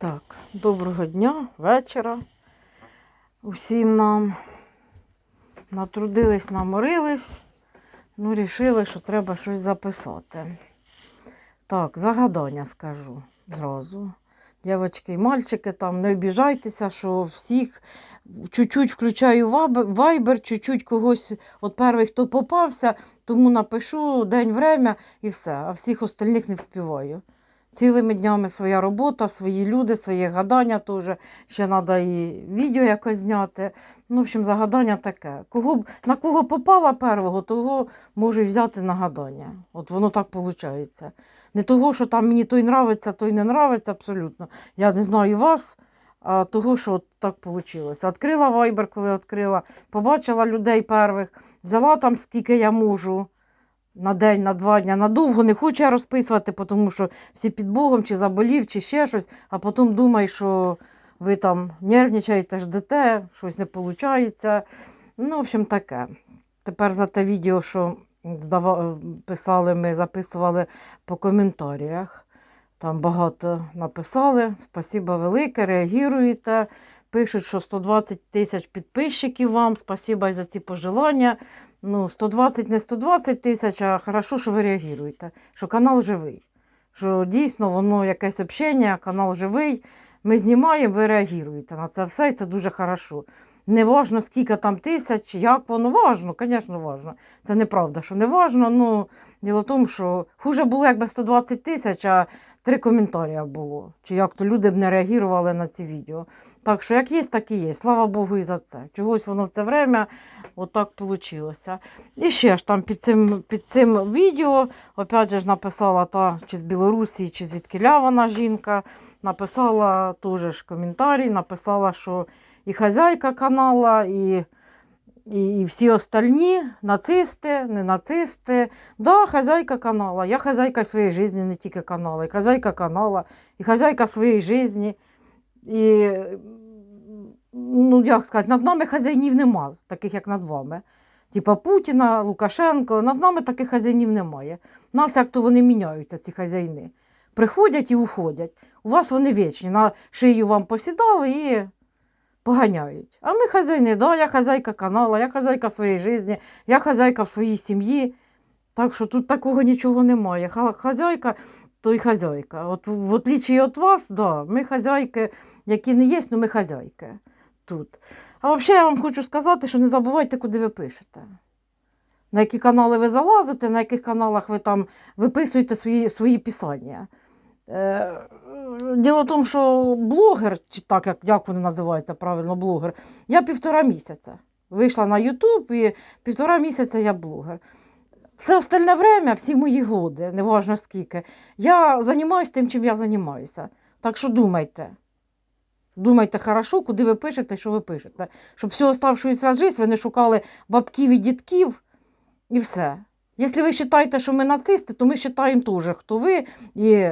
Так, доброго дня, вечора. Усім нам натрудились, наморились. Ну, рішили, що треба щось записати. Так, загадання скажу зразу. Дівчатки і мальчики, там не обіжайтеся, що всіх чуть-чуть включаю вайбер, чуть-чуть когось от перший, хто попався, тому напишу день, время і все, а всіх остальних не вспіваю. Цілими днями своя робота, свої люди, своє гадання теж. Ще треба і відео якось зняти. Ну, в общем, загадання таке. Кого, на кого попала первого, того можу взяти на гадання. От воно так виходить. Не того, що там мені той нравиться, той не нравиться абсолютно. Я не знаю вас, а того, що от так вийшло. Відкрила Viber, коли відкрила, побачила людей первих, взяла там скільки я можу. На день, на два дні, надовго не хочу я розписувати, тому що всі під Богом, чи заболів, чи ще щось, а потім думаю, що ви там нервничаєте, ждете, щось не виходить. Ну, в общем, таке. Тепер за те відео, що писали, ми записували по коментарях. Там багато написали. Спасибо велике, реагуєте. Пишуть, що 120 тисяч підписчиків вам. Спасибо за ці пожелання. Ну, 120 не 120 тисяч, а хорошо, що ви реагуєте, що канал живий. Що дійсно воно якесь общення, канал живий. Ми знімаємо, ви реагуєте на це все, і це дуже хорошо. Не важно, скільки там тисяч, як воно важно, звісно, важно. Це неправда, що не важно. Ну, діло в тому, що хуже було, якби 120 тисяч, а три коментарі було. Чи як то люди б не реагували на ці відео. Так що як є, так і є. Слава Богу і за це. Чогось воно в це время отак вийшло. І ще ж там під цим, під цим відео, опять же ж написала та чи з Білорусі, чи звідкиля вона жінка, написала теж коментарі, написала, що і хазяйка канала, і, і, всі остальні нацисти, не нацисти. Да, хазяйка канала. Я хазяйка своєї житті, не тільки канала, і хазяйка канала, і хазяйка своєї житті. І, ну, як сказати, над нами хазяїнів нема, таких як над вами. Типа Путіна, Лукашенко, над нами таких хазяїнів немає. Нас як то вони міняються, ці хазяїни. Приходять і уходять. У вас вони вічні. На шию вам посідали і поганяють. А ми хазяїни, да, я хазяйка канала, я хазяйка своєї житті, я хазяйка в своїй сім'ї. Так що тут такого нічого немає. Хазяйка то й хазяйка. От в отличие від вас, да, ми хазяйки, які не є, але ми хазяйки тут. А взагалі я вам хочу сказати, що не забувайте, куди ви пишете. На які канали ви залазите, на яких каналах ви там виписуєте свої, свої писання. Е, Діло в тому, що блогер, чи так, як, як вони називаються правильно, блогер, я півтора місяця. Вийшла на Ютуб і півтора місяця я блогер. Все остальне время, всі мої годи, неважно скільки, я займаюся тим, чим я займаюся. Так що думайте. Думайте хорошо, куди ви пишете, що ви пишете. Щоб всю оставшуюся життя ви не шукали бабків і дідків і все. Якщо ви вважаєте, що ми нацисти, то ми вважаємо теж, хто ви, і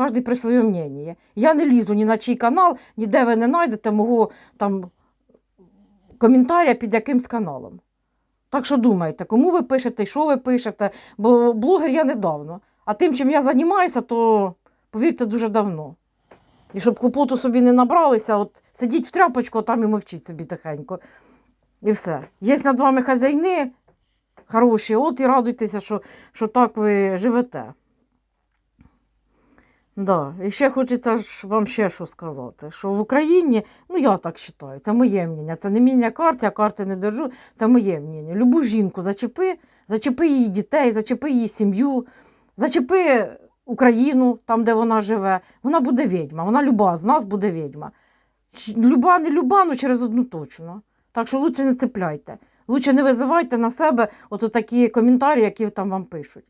кожен при своєму мненні. Я не лізу ні на чий канал, ніде ви не знайдете мого там коментаря під якимсь каналом. Так що думайте, кому ви пишете, що ви пишете, бо блогер я недавно. А тим, чим я займаюся, то повірте, дуже давно. І щоб клопоту собі не набралися, от сидіть в тряпочку, а там і мовчіть собі тихенько. І все. Є над вами хазяйни хороші, от і радуйтеся, що, що так ви живете. Да. І ще хочеться ж вам ще що сказати, що в Україні, ну я так вважаю, це моє мнення, це не мнення карти, я карти не держу, це моє мнення. Любу жінку зачепи, зачепи її дітей, зачепи її сім'ю, зачепи Україну, там, де вона живе, вона буде відьма, вона люба з нас буде відьма. Люба, не люба, ну через одну точно. Так що лучше не цепляйте. Лучше не визивайте на себе от такі коментарі, які там вам пишуть.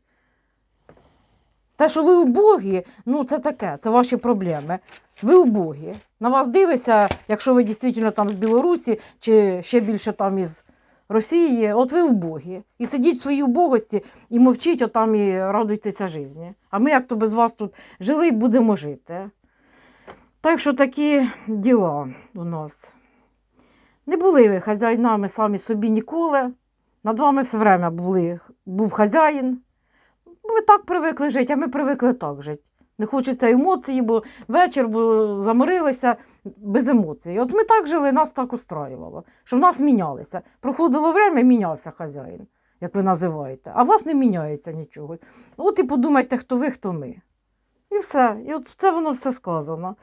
Те, що ви убогі, ну це таке, це ваші проблеми. Ви убогі. На вас дивиться, якщо ви дійсно там з Білорусі чи ще більше там із Росії, от ви убогі. І сидіть в своїй убогості і мовчіть отам і радуйтеся житті. А ми як то без вас тут жили і будемо жити. Так що такі діла у нас. Не були ви хазяїнами самі собі ніколи. Над вами все время були, був хазяїн. Ви так привикли жити, а ми привикли так жити. Не хочеться емоції, бо вечір, бо заморилися без емоцій. От ми так жили, нас так устраювало, що в нас мінялися. Проходило время, мінявся хазяїн, як ви називаєте, а у вас не міняється нічого. От і подумайте, хто ви, хто ми. І все. І от це воно все сказано.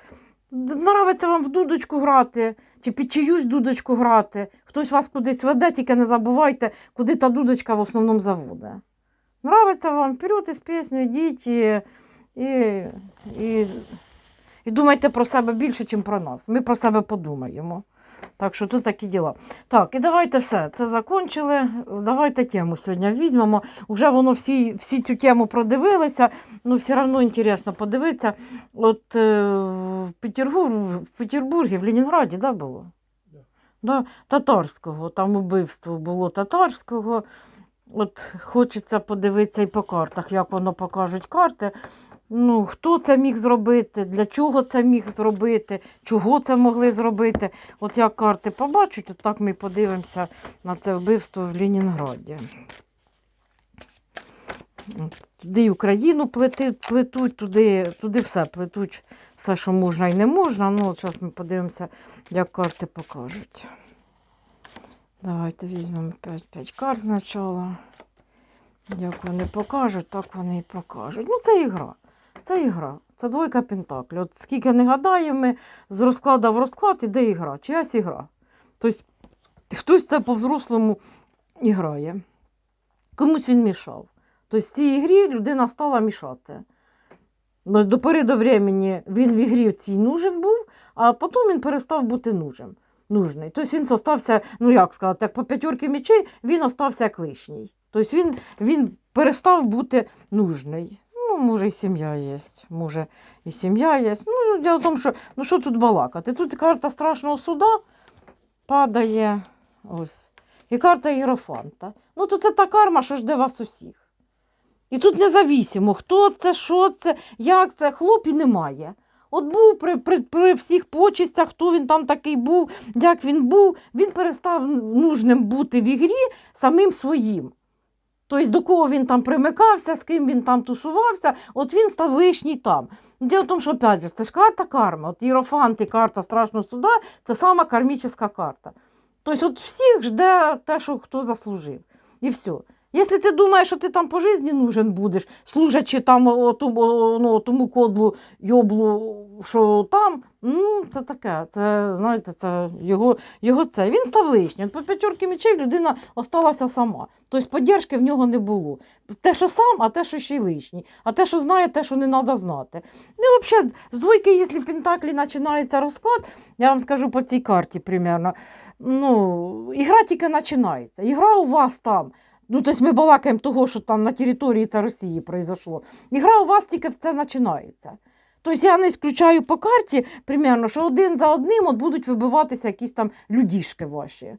Нравиться вам в дудочку грати, чи під чиюсь дудочку грати. Хтось вас кудись веде, тільки не забувайте, куди та дудочка в основному заводить. Нравиться вам, вперед із пісню, йдіть і, і, і, і думайте про себе більше, ніж про нас. Ми про себе подумаємо. Так що тут такі діла. Так, і давайте все. Це закончили. Давайте тему сьогодні візьмемо. Уже воно всі, всі цю тему продивилися. Ну, все одно інтересно подивитися. От е, в, Петербург, в Петербургі, в Ленінграді, да, було? Да. Да, татарського, там убивство було татарського. От хочеться подивитися і по картах, як воно покажуть карти. Ну, хто це міг зробити, для чого це міг зробити, чого це могли зробити. От як карти побачать, от так ми подивимося на це вбивство в Ленінграді. От, Туди і Україну плети, плетуть, туди, туди все плетуть, все, що можна і не можна. Ну, от зараз ми подивимося, як карти покажуть. Давайте візьмемо 5, 5 карт спочатку. Як вони покажуть, так вони і покажуть. Ну, це ігра. Це ігра. Це двойка пентаклів. От скільки не гадаємо, ми з розкладу в розклад іде ігра. Чиясь ігра. Тобто хтось це по-взрослому і грає. Комусь він мішав. Тобто в цій ігрі людина стала мішати. До пори до времени він в ігрі цій нужен був, а потім він перестав бути нужен. Нужний. Тобто він остався, ну як сказати, як по п'ятерки мечей, він остався лишній. Тобто він, він перестав бути нужний. Ну, може, і сім'я є, може, і сім'я є. Ну, діло в тому, що ну, що тут балакати? Тут карта страшного суда падає. Ось. І карта Єрофанта. Ну, то це та карма, що жде вас усіх. І тут незавісимо, хто це, що це, як це, хлоп немає. От був при, при, при всіх почестях, хто він там такий був, як він був, він перестав нужним бути в ігрі самим своїм. Тобто, до кого він там примикався, з ким він там тусувався, от він став лишній там. Діло в тому, що опять же, це ж карта карми. От Єрофант карта страшного суда це сама кармічна карта. Тобто, от всіх жде те, що хто заслужив. І все. Якщо ти думаєш, що ти там по житті нужен будеш, служачи там отому, ну, тому кодлу йоблу, що там, ну, це таке, це, знаєте, це його, його це. Він став лишнім. По п'ятерки мечей людина осталася сама. Тобто поддержки в нього не було. Те, що сам, а те, що ще й лишній. А те, що знає, те, що не треба знати. Ну, взагалі, з двойки, якщо Пентаклі починається розклад, я вам скажу по цій карті примерно, ну, ігра тільки починається. Ігра у вас там. Ну, тобто ми балакаємо того, що там на території це Росії произошло. Ігра у вас тільки в це починається. Тобто я не ісключаю по карті, примерно, що один за одним от будуть вибиватися якісь там людішки ваші.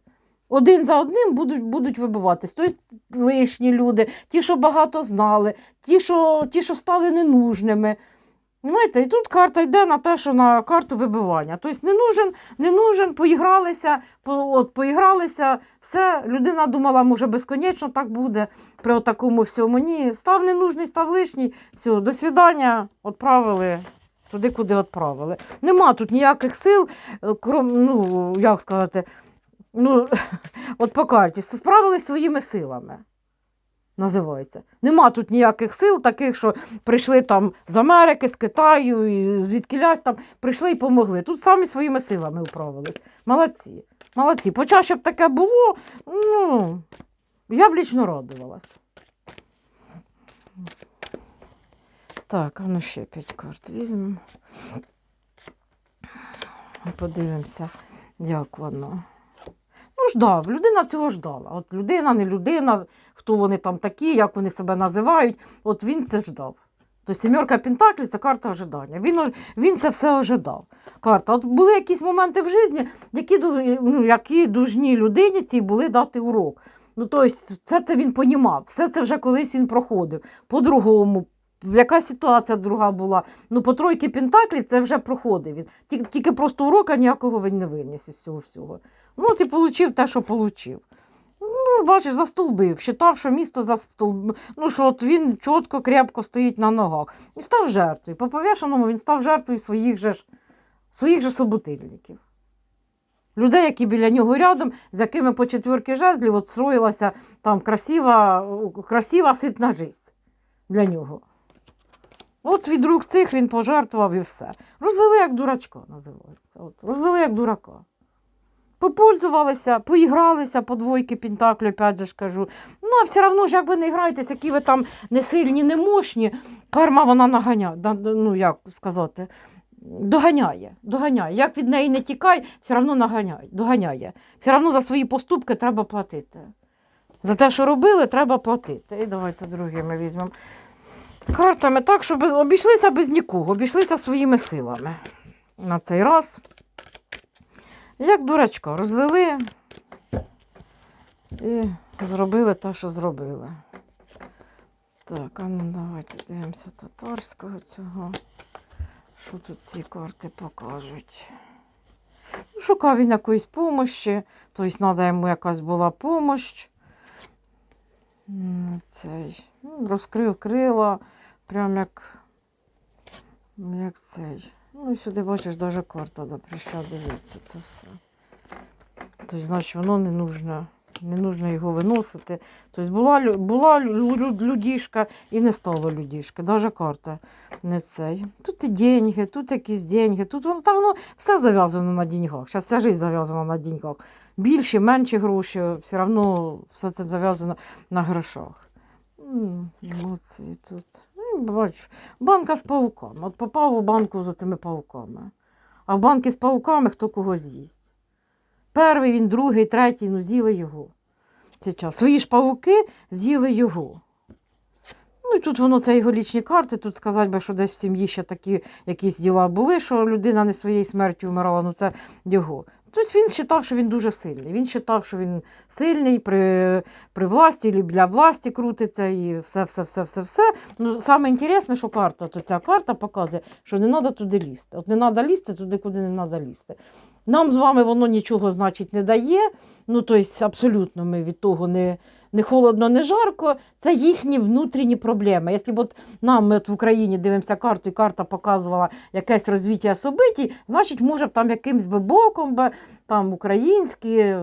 Один за одним будуть, будуть вибиватись. Тобто лишні люди, ті, що багато знали, ті, що, ті, що стали ненужними. Знаєте, і тут карта йде на те, що на карту вибивання. Тобто не нужен, не нужен, поігралися, по, от, поігралися, все, людина думала, може, безконечно так буде при такому всьому. Ні, став ненужний, став лишній, все, до свідання, відправили туди, куди відправили. Нема тут ніяких сил, е, крім, ну, як сказати, ну, от по карті, справились своїми силами. Називається. Нема тут ніяких сил, таких, що прийшли там з Америки, з Китаю, і там прийшли і помогли. Тут самі своїми силами управились. Молодці. Молодці. Почаще б таке було, ну, я б лічно радувалась. Так, а ну ще п'ять карт візьмемо. Подивимося, як воно. Ну, ждав, людина цього ждала. От людина, не людина, хто вони там такі, як вони себе називають, от він це ждав. То сімерка Пентаклі це карта ожидання. Він, він це все ожидав. Карта. От були якісь моменти в житті, які, ну, які дужні людині цій були дати урок. Ну, тобто, все це він понімав, все це вже колись він проходив. По-другому, яка ситуація друга була. Ну, по тройки Пентаклів це вже проходив він. Тільки, просто урока ніякого він не виніс із цього всього. Ну, і отримав те, що отримав. Ну, бачиш, застолбив, считав, що місто застолбив. Ну, що от він чітко, крепко стоїть на ногах. І став жертвою. По повішеному він став жертвою своїх же, ж- своїх же собутильників. Людей, які біля нього рядом, з якими по четвірки жезлів от строїлася там красива, красива ситна життя для нього. От від рук цих він пожертвував і все. Розвели як дурачка, називається. От, розвели як дурака. Попользувалися, поігралися по двойки пентаклю, опять же ж кажу. Ну, а все одно ж, як ви не граєтесь, які ви там не сильні, не мощні, карма вона наганяє, ну як сказати, доганяє, доганяє. Як від неї не тікай, все одно наганяє, доганяє. Все одно за свої поступки треба платити. За те, що робили, треба платити. І давайте другі ми візьмемо картами так, щоб обійшлися без нікого, обійшлися своїми силами. На цей раз. Як дурачка, розвели і зробили те, що зробили. Так, а ну давайте дивимося татарського цього. Що тут ці карти покажуть? Ну, Шукав він якоїсь помощі, тобто треба йому якась була помощь. Цей. ну, Розкрив крила, прям як, як цей. Ну, сюди бачиш, навіть карта запреща дивитися, це все. Тобто, значить, воно не нужно, не нужно його виносити. Тобто була, була лю- лю- людішка і не стало людішки. Навіть карта не цей. Тут і деньги, тут якісь деньги, тут воно, та воно все зав'язано на деньгах. Зараз вся життя зав'язана на деньгах. Більші, менші гроші, все одно все це зав'язано на грошах. Емоції тут. Бач, банка з пауками. От попав у банку за цими пауками. А в банки з пауками хто кого з'їсть. Перший він, другий, третій, ну з'їли його. Це час. Свої ж павуки з'їли його. Ну і тут воно це його лічні карти. Тут сказати би, що десь в сім'ї ще такі якісь діла були, що людина не своєю смертю вмирала, ну це його. Тобто він вважав, що він дуже сильний. Він вважав, що він сильний при, при власті, і для власті крутиться і все, все, все, все, все. Ну, саме інтересне, що карта, то ця карта показує, що не треба туди лізти. От не треба лізти туди, куди не треба лізти. Нам з вами воно нічого, значить, не дає. Ну, тобто, абсолютно ми від того не, не холодно, не жарко. Це їхні внутрішні проблеми. Якщо б от нам ми от в Україні дивимося карту, і карта показувала якесь розвиття событий, значить, може б там якимсь би боком би, там українські,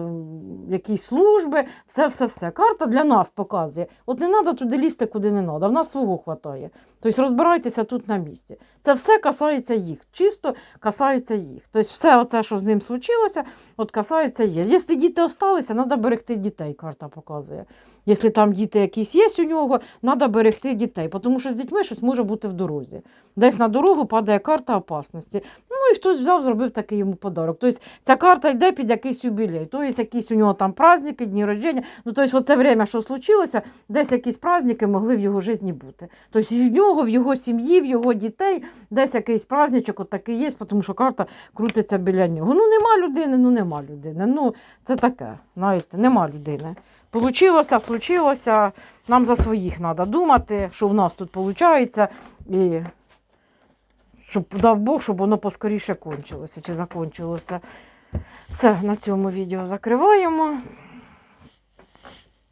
якісь служби, все, все, все. Карта для нас показує. От не треба туди лізти, куди не треба. В нас свого хватає. Тобто розбирайтеся тут на місці. Це все касається їх, чисто касається їх. Тобто все оце, що з ним случилося, от касається їх. Якщо діти осталися, треба берегти дітей, карта показує. Якщо там діти якісь є у нього, треба берегти дітей, тому що з дітьми щось може бути в дорозі. Десь на дорогу падає карта опасності. Ну і хтось взяв, зробив такий йому подарок. Тобто ця карта йде під якийсь юбілей. Тобто якісь у нього там праздники, дні рождення. Ну, тобто, оце время, що случилося, десь якісь праздники могли в його житті бути. Тобто в нього, в його сім'ї, в його дітей десь якийсь праздничок от такий є, тому що карта крутиться біля нього. Ну нема людини, ну нема людини. Ну це таке, знаєте, нема людини. Получилося, случилося. Нам за своїх треба думати, що в нас тут виходить. І щоб дав Бог, щоб воно поскоріше кончилося чи закончилося. Все, на цьому відео закриваємо.